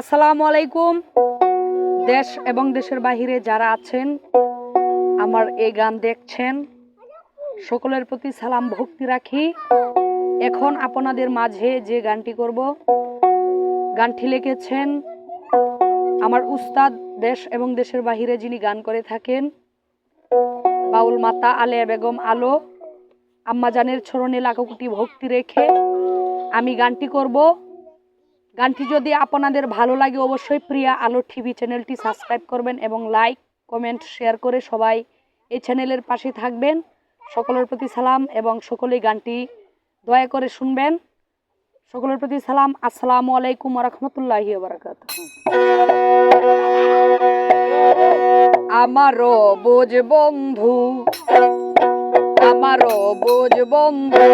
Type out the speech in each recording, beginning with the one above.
আসসালামু আলাইকুম। দেশ এবং দেশের বাহিরে যারা আছেন, আমার এই গান দেখছেন, সকলের প্রতি সালাম, ভক্তি রাখি। এখন আপনাদের মাঝে যে গানটি করব, গানটি লিখেছেন আমার উস্তাদ দেশ এবং দেশের বাহিরে যিনি গান করে থাকেন, বাউল মাতা আলেয়া বেগম আলো। আম্মাজানের ছরণে লাখো ভক্তি রেখে আমি গানটি করব। গানটি যদি আপনাদের ভালো লাগে, অবশ্যই প্রিয়া আলো টিভি চ্যানেলটি সাবস্ক্রাইব করবেন এবং লাইক, কমেন্ট, শেয়ার করে সবাই এই চ্যানেলের পাশে থাকবেন। সকলের প্রতি সালাম এবং সকলেই গানটি দয়া করে শুনবেন। সকলের প্রতি সালাম। আসসালামু আলাইকুম রহমতুল্লাহি বারাকাত আমারও বোঝ বন্ধু, আমারও বোঝ বন্ধু।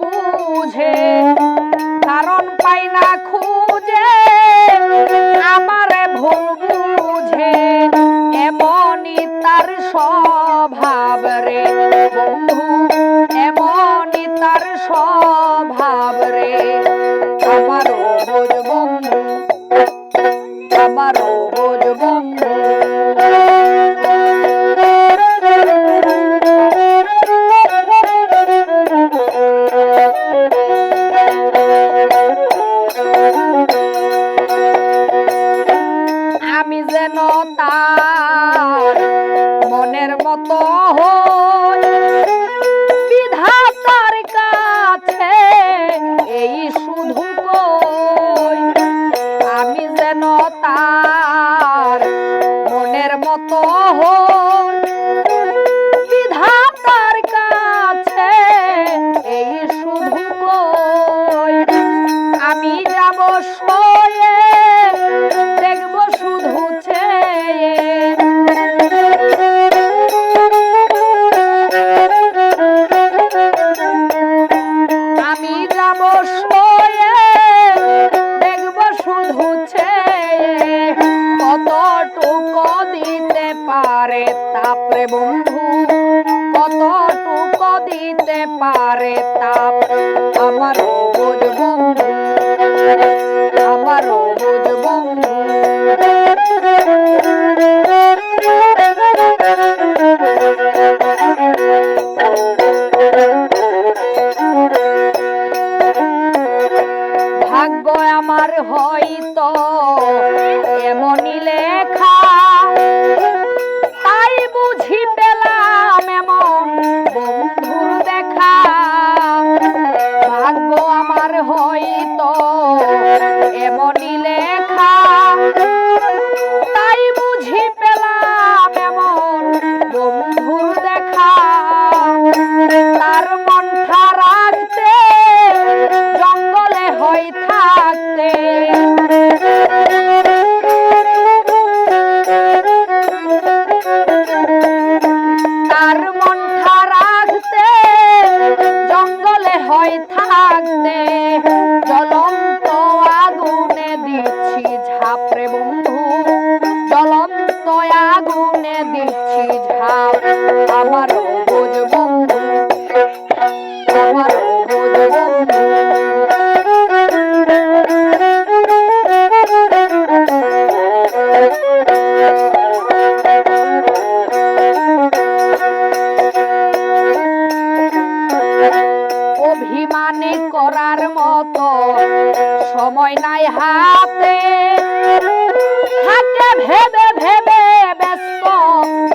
বুঝে কারণ পাই না মনের মতো বন্ধু কতটুকু দিতে পারে তাপ? আমারও মতো সময় নাই হাতে। থাকে ভেবে ভেবে ব্যস্ত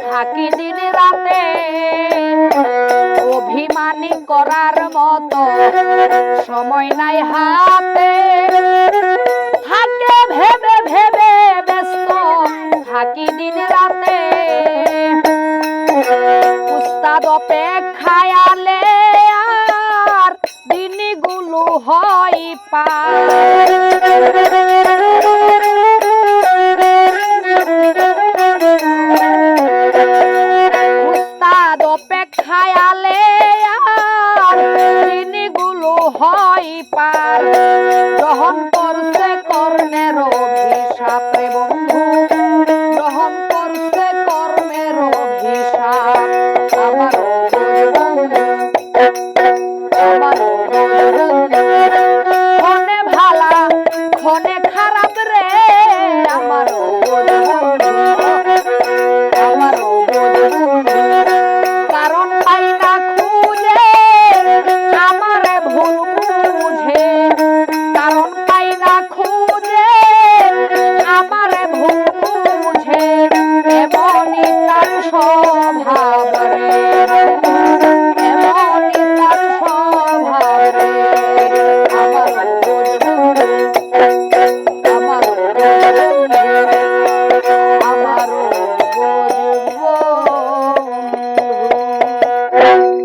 থাকি দিন রাতে। অভিমানী করার মতো সময় নাই হাতে। থাকে ভেবে ভেবে ব্যস্ত থাকি দিন রাতে। উস্তাদ অপেক্ষায় আলে হয় পাস্তাদ অপেক্ষায় আলে গুলো হয় পা